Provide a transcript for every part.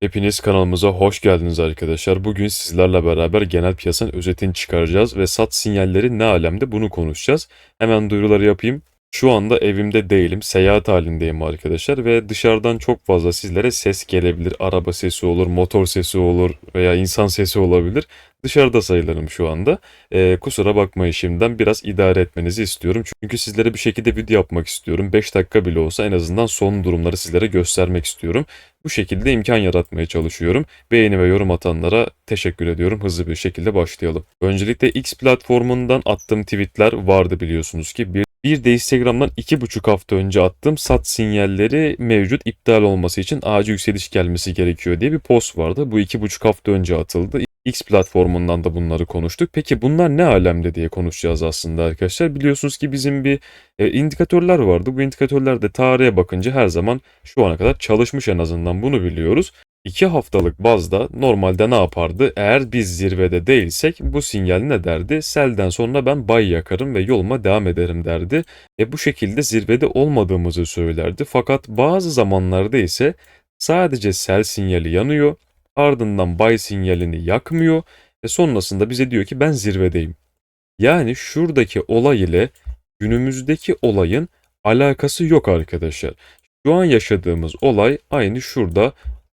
Hepiniz kanalımıza hoş geldiniz arkadaşlar. Bugün sizlerle beraber genel piyasanın özetini çıkaracağız ve sat sinyalleri ne alemde bunu konuşacağız. Hemen duyuruları yapayım. Şu anda evimde değilim, seyahat halindeyim arkadaşlar ve dışarıdan çok fazla sizlere ses gelebilir. Araba sesi olur, motor sesi olur veya insan sesi olabilir. Dışarıda sayılırım şu anda. Ee, kusura bakmayın şimdiden biraz idare etmenizi istiyorum. Çünkü sizlere bir şekilde video yapmak istiyorum. 5 dakika bile olsa en azından son durumları sizlere göstermek istiyorum. Bu şekilde imkan yaratmaya çalışıyorum. Beğeni ve yorum atanlara teşekkür ediyorum. Hızlı bir şekilde başlayalım. Öncelikle X platformundan attığım tweetler vardı biliyorsunuz ki. Bir, bir de Instagram'dan iki buçuk hafta önce attığım sat sinyalleri mevcut iptal olması için acil yükseliş gelmesi gerekiyor diye bir post vardı. Bu iki buçuk hafta önce atıldı. X platformundan da bunları konuştuk. Peki bunlar ne alemde diye konuşacağız aslında arkadaşlar. Biliyorsunuz ki bizim bir e, indikatörler vardı. Bu indikatörler de tarihe bakınca her zaman şu ana kadar çalışmış en azından bunu biliyoruz. 2 haftalık bazda normalde ne yapardı? Eğer biz zirvede değilsek bu sinyal ne derdi? Selden sonra ben bay yakarım ve yoluma devam ederim derdi. E bu şekilde zirvede olmadığımızı söylerdi. Fakat bazı zamanlarda ise sadece sel sinyali yanıyor. Ardından bay sinyalini yakmıyor ve sonrasında bize diyor ki ben zirvedeyim. Yani şuradaki olay ile günümüzdeki olayın alakası yok arkadaşlar. Şu an yaşadığımız olay aynı şurada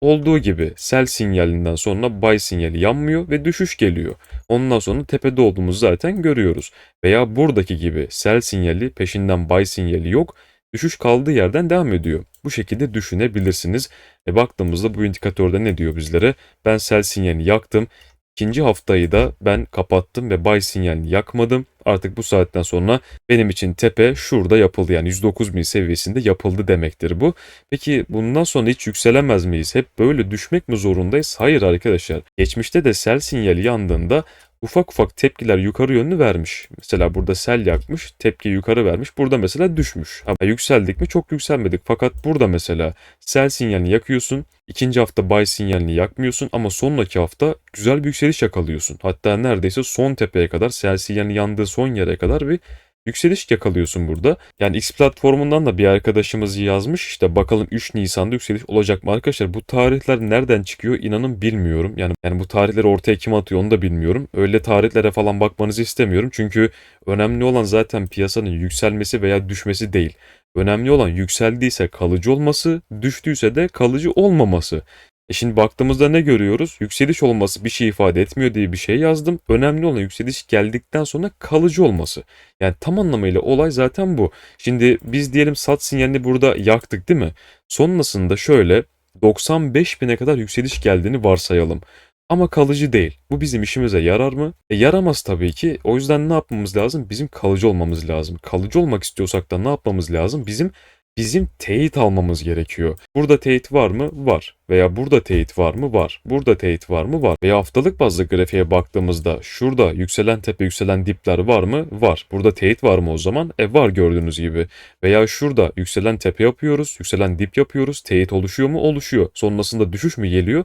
olduğu gibi sel sinyalinden sonra bay sinyali yanmıyor ve düşüş geliyor. Ondan sonra tepede olduğumuzu zaten görüyoruz. Veya buradaki gibi sel sinyali peşinden bay sinyali yok. Düşüş kaldığı yerden devam ediyor. Bu şekilde düşünebilirsiniz. E baktığımızda bu indikatörde ne diyor bizlere? Ben sel sinyalini yaktım. İkinci haftayı da ben kapattım ve buy sinyalini yakmadım. Artık bu saatten sonra benim için tepe şurada yapıldı. Yani 109 bin seviyesinde yapıldı demektir bu. Peki bundan sonra hiç yükselemez miyiz? Hep böyle düşmek mi zorundayız? Hayır arkadaşlar. Geçmişte de sel sinyali yandığında ufak ufak tepkiler yukarı yönlü vermiş. Mesela burada sel yakmış, tepki yukarı vermiş. Burada mesela düşmüş. Ha, yükseldik mi? Çok yükselmedik. Fakat burada mesela sel sinyalini yakıyorsun. ikinci hafta buy sinyalini yakmıyorsun ama sonraki hafta güzel bir yükseliş yakalıyorsun. Hatta neredeyse son tepeye kadar sel sinyalini yandığı son yere kadar bir yükseliş yakalıyorsun burada. Yani X platformundan da bir arkadaşımız yazmış işte bakalım 3 Nisan'da yükseliş olacak mı arkadaşlar? Bu tarihler nereden çıkıyor inanın bilmiyorum. Yani yani bu tarihleri ortaya kim atıyor onu da bilmiyorum. Öyle tarihlere falan bakmanızı istemiyorum. Çünkü önemli olan zaten piyasanın yükselmesi veya düşmesi değil. Önemli olan yükseldiyse kalıcı olması, düştüyse de kalıcı olmaması. E şimdi baktığımızda ne görüyoruz? Yükseliş olması bir şey ifade etmiyor diye bir şey yazdım. Önemli olan yükseliş geldikten sonra kalıcı olması. Yani tam anlamıyla olay zaten bu. Şimdi biz diyelim sat sinyalini burada yaktık değil mi? Sonrasında şöyle 95 bine kadar yükseliş geldiğini varsayalım. Ama kalıcı değil. Bu bizim işimize yarar mı? E yaramaz tabii ki. O yüzden ne yapmamız lazım? Bizim kalıcı olmamız lazım. Kalıcı olmak istiyorsak da ne yapmamız lazım? Bizim bizim teyit almamız gerekiyor. Burada teyit var mı? Var. Veya burada teyit var mı? Var. Burada teyit var mı? Var. Veya haftalık bazlı grafiğe baktığımızda şurada yükselen tepe yükselen dipler var mı? Var. Burada teyit var mı o zaman? E var gördüğünüz gibi. Veya şurada yükselen tepe yapıyoruz, yükselen dip yapıyoruz. Teyit oluşuyor mu? Oluşuyor. Sonrasında düşüş mü geliyor?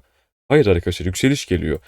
Hayır arkadaşlar yükseliş geliyor.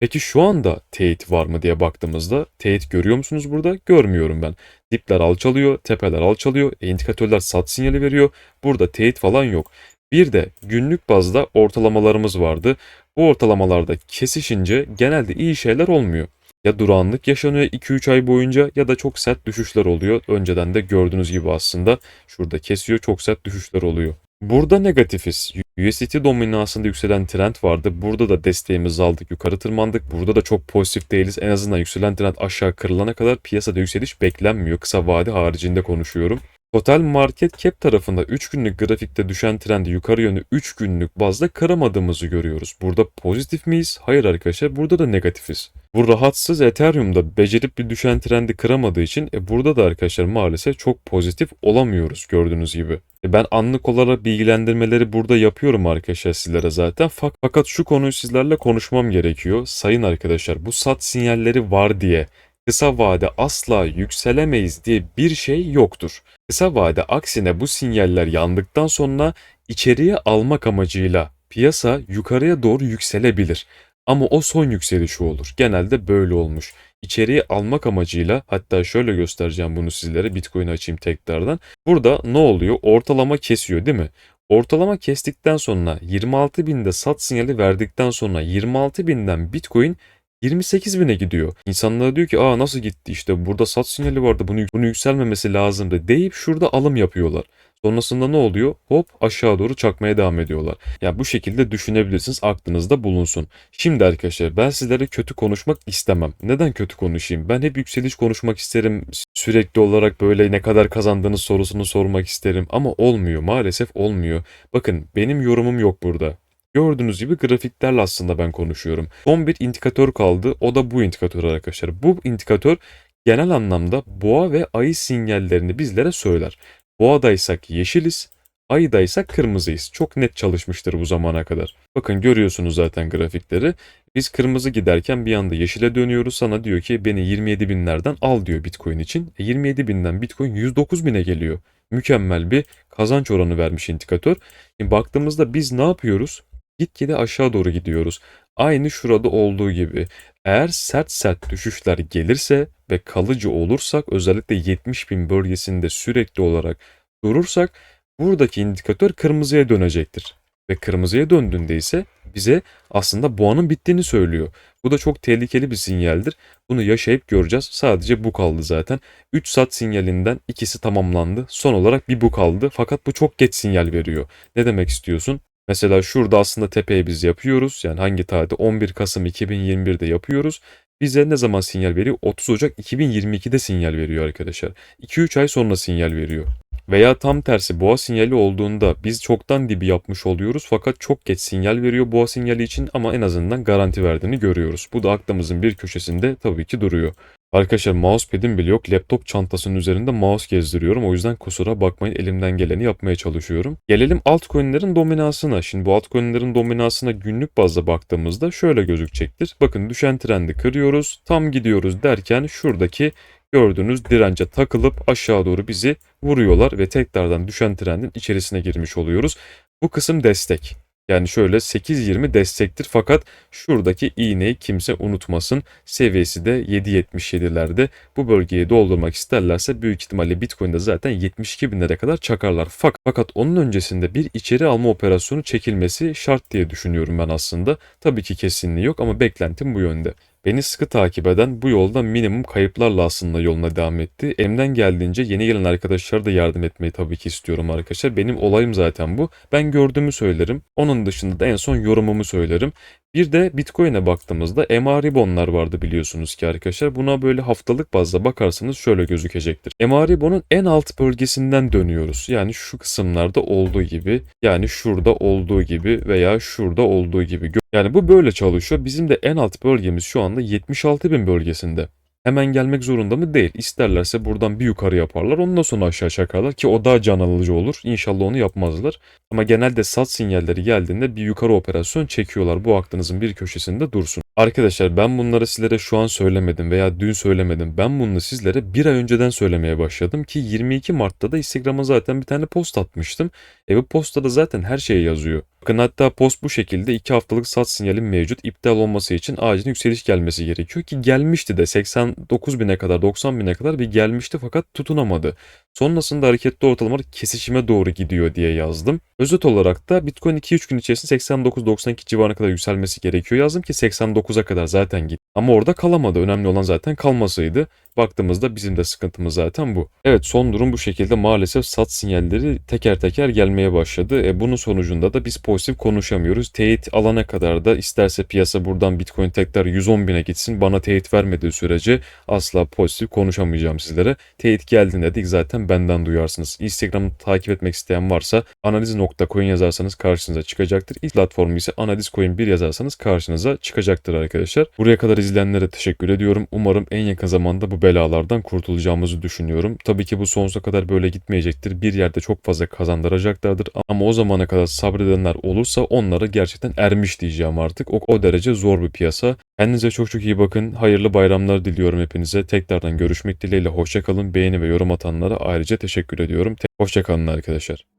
Peki şu anda teyit var mı diye baktığımızda teyit görüyor musunuz burada? Görmüyorum ben. Dipler alçalıyor, tepeler alçalıyor, indikatörler sat sinyali veriyor. Burada teyit falan yok. Bir de günlük bazda ortalamalarımız vardı. Bu ortalamalarda kesişince genelde iyi şeyler olmuyor. Ya durağanlık yaşanıyor 2-3 ay boyunca ya da çok sert düşüşler oluyor. Önceden de gördüğünüz gibi aslında şurada kesiyor çok sert düşüşler oluyor. Burada negatifiz. USDT dominansında yükselen trend vardı. Burada da desteğimizi aldık, yukarı tırmandık. Burada da çok pozitif değiliz. En azından yükselen trend aşağı kırılana kadar piyasada yükseliş beklenmiyor. Kısa vade haricinde konuşuyorum. Total market cap tarafında 3 günlük grafikte düşen trendi yukarı yönlü 3 günlük bazda kıramadığımızı görüyoruz. Burada pozitif miyiz? Hayır arkadaşlar burada da negatifiz. Bu rahatsız Ethereum'da becerip bir düşen trendi kıramadığı için e, burada da arkadaşlar maalesef çok pozitif olamıyoruz gördüğünüz gibi. E, ben anlık olarak bilgilendirmeleri burada yapıyorum arkadaşlar sizlere zaten. Fakat şu konuyu sizlerle konuşmam gerekiyor. Sayın arkadaşlar bu sat sinyalleri var diye kısa vade asla yükselemeyiz diye bir şey yoktur. Kısa vade aksine bu sinyaller yandıktan sonra içeriye almak amacıyla piyasa yukarıya doğru yükselebilir. Ama o son yükselişi olur. Genelde böyle olmuş. İçeriye almak amacıyla hatta şöyle göstereceğim bunu sizlere. Bitcoin açayım tekrardan. Burada ne oluyor? Ortalama kesiyor değil mi? Ortalama kestikten sonra 26 binde sat sinyali verdikten sonra 26 binden Bitcoin 28 bine gidiyor. İnsanlar diyor ki aa nasıl gitti işte burada sat sinyali vardı bunu, bunu yükselmemesi lazımdı deyip şurada alım yapıyorlar. Sonrasında ne oluyor? Hop aşağı doğru çakmaya devam ediyorlar. Ya bu şekilde düşünebilirsiniz aklınızda bulunsun. Şimdi arkadaşlar ben sizlere kötü konuşmak istemem. Neden kötü konuşayım? Ben hep yükseliş konuşmak isterim. Sürekli olarak böyle ne kadar kazandığınız sorusunu sormak isterim. Ama olmuyor maalesef olmuyor. Bakın benim yorumum yok burada. Gördüğünüz gibi grafiklerle aslında ben konuşuyorum. Son bir indikatör kaldı. O da bu indikatör arkadaşlar. Bu indikatör genel anlamda boğa ve ayı sinyallerini bizlere söyler. Boğadaysak yeşiliz, ayıdaysak kırmızıyız. Çok net çalışmıştır bu zamana kadar. Bakın görüyorsunuz zaten grafikleri. Biz kırmızı giderken bir anda yeşile dönüyoruz. Sana diyor ki beni 27 binlerden al diyor Bitcoin için. E 27 binden Bitcoin 109 bine geliyor. Mükemmel bir kazanç oranı vermiş indikatör. E baktığımızda biz ne yapıyoruz? Gitgide aşağı doğru gidiyoruz. Aynı şurada olduğu gibi. Eğer sert sert düşüşler gelirse ve kalıcı olursak özellikle 70 bin bölgesinde sürekli olarak durursak buradaki indikatör kırmızıya dönecektir. Ve kırmızıya döndüğünde ise bize aslında boğanın bittiğini söylüyor. Bu da çok tehlikeli bir sinyaldir. Bunu yaşayıp göreceğiz. Sadece bu kaldı zaten. 3 sat sinyalinden ikisi tamamlandı. Son olarak bir bu kaldı. Fakat bu çok geç sinyal veriyor. Ne demek istiyorsun? Mesela şurada aslında tepeye biz yapıyoruz. Yani hangi tarihte? 11 Kasım 2021'de yapıyoruz. Bize ne zaman sinyal veriyor? 30 Ocak 2022'de sinyal veriyor arkadaşlar. 2-3 ay sonra sinyal veriyor. Veya tam tersi boğa sinyali olduğunda biz çoktan dibi yapmış oluyoruz fakat çok geç sinyal veriyor boğa sinyali için ama en azından garanti verdiğini görüyoruz. Bu da aklımızın bir köşesinde tabii ki duruyor. Arkadaşlar mousepad'im bile yok. Laptop çantasının üzerinde mouse gezdiriyorum. O yüzden kusura bakmayın elimden geleni yapmaya çalışıyorum. Gelelim altcoin'lerin dominansına. Şimdi bu altcoin'lerin dominansına günlük bazda baktığımızda şöyle gözükecektir. Bakın düşen trendi kırıyoruz. Tam gidiyoruz derken şuradaki gördüğünüz dirence takılıp aşağı doğru bizi vuruyorlar ve tekrardan düşen trendin içerisine girmiş oluyoruz. Bu kısım destek. Yani şöyle 8.20 destektir fakat şuradaki iğneyi kimse unutmasın. Seviyesi de 7.77'lerde bu bölgeyi doldurmak isterlerse büyük ihtimalle Bitcoin'de zaten 72 binlere kadar çakarlar. Fakat onun öncesinde bir içeri alma operasyonu çekilmesi şart diye düşünüyorum ben aslında. Tabii ki kesinliği yok ama beklentim bu yönde. Beni sıkı takip eden bu yolda minimum kayıplarla aslında yoluna devam etti. Elimden geldiğince yeni gelen arkadaşlara da yardım etmeyi tabii ki istiyorum arkadaşlar. Benim olayım zaten bu. Ben gördüğümü söylerim. Onun dışında da en son yorumumu söylerim. Bir de Bitcoin'e baktığımızda MA bonlar vardı biliyorsunuz ki arkadaşlar. Buna böyle haftalık bazda bakarsanız şöyle gözükecektir. MA bonun en alt bölgesinden dönüyoruz. Yani şu kısımlarda olduğu gibi yani şurada olduğu gibi veya şurada olduğu gibi. Yani bu böyle çalışıyor. Bizim de en alt bölgemiz şu anda 76 bin bölgesinde. Hemen gelmek zorunda mı? Değil. İsterlerse buradan bir yukarı yaparlar. Ondan sonra aşağı çakarlar ki o daha can alıcı olur. İnşallah onu yapmazlar. Ama genelde sat sinyalleri geldiğinde bir yukarı operasyon çekiyorlar. Bu aklınızın bir köşesinde dursun. Arkadaşlar ben bunları sizlere şu an söylemedim veya dün söylemedim. Ben bunu sizlere bir ay önceden söylemeye başladım ki 22 Mart'ta da Instagram'a zaten bir tane post atmıştım. E bu postta zaten her şey yazıyor. Bakın hatta post bu şekilde 2 haftalık sat sinyali mevcut. iptal olması için acil yükseliş gelmesi gerekiyor ki gelmişti de 89 bine kadar 90 bine kadar bir gelmişti fakat tutunamadı. Sonrasında hareketli ortalamalar kesişime doğru gidiyor diye yazdım. Özet olarak da Bitcoin 2-3 gün içerisinde 89-92 civarına kadar yükselmesi gerekiyor yazdım ki 89'a kadar zaten gitti. Ama orada kalamadı. Önemli olan zaten kalmasıydı. Baktığımızda bizim de sıkıntımız zaten bu. Evet son durum bu şekilde maalesef sat sinyalleri teker teker gelmeye başladı. E, bunun sonucunda da biz pozitif konuşamıyoruz. Teyit alana kadar da isterse piyasa buradan Bitcoin tekrar 110 bine gitsin bana teyit vermediği sürece asla pozitif konuşamayacağım sizlere. Teyit geldiğinde de zaten benden duyarsınız. Instagram'ı takip etmek isteyen varsa analiz.coin yazarsanız karşınıza çıkacaktır. İlk platformu ise analizcoin 1 yazarsanız karşınıza çıkacaktır arkadaşlar. Buraya kadar izleyenlere teşekkür ediyorum. Umarım en yakın zamanda bu belalardan kurtulacağımızı düşünüyorum. Tabii ki bu sonsuza kadar böyle gitmeyecektir. Bir yerde çok fazla kazandıracaklardır ama o zamana kadar sabredenler olursa onlara gerçekten ermiş diyeceğim artık. O, o derece zor bir piyasa. Kendinize çok çok iyi bakın. Hayırlı bayramlar diliyorum hepinize. Tekrardan görüşmek dileğiyle hoşçakalın. Beğeni ve yorum atanlara ayrıca teşekkür ediyorum. Hoşçakalın arkadaşlar.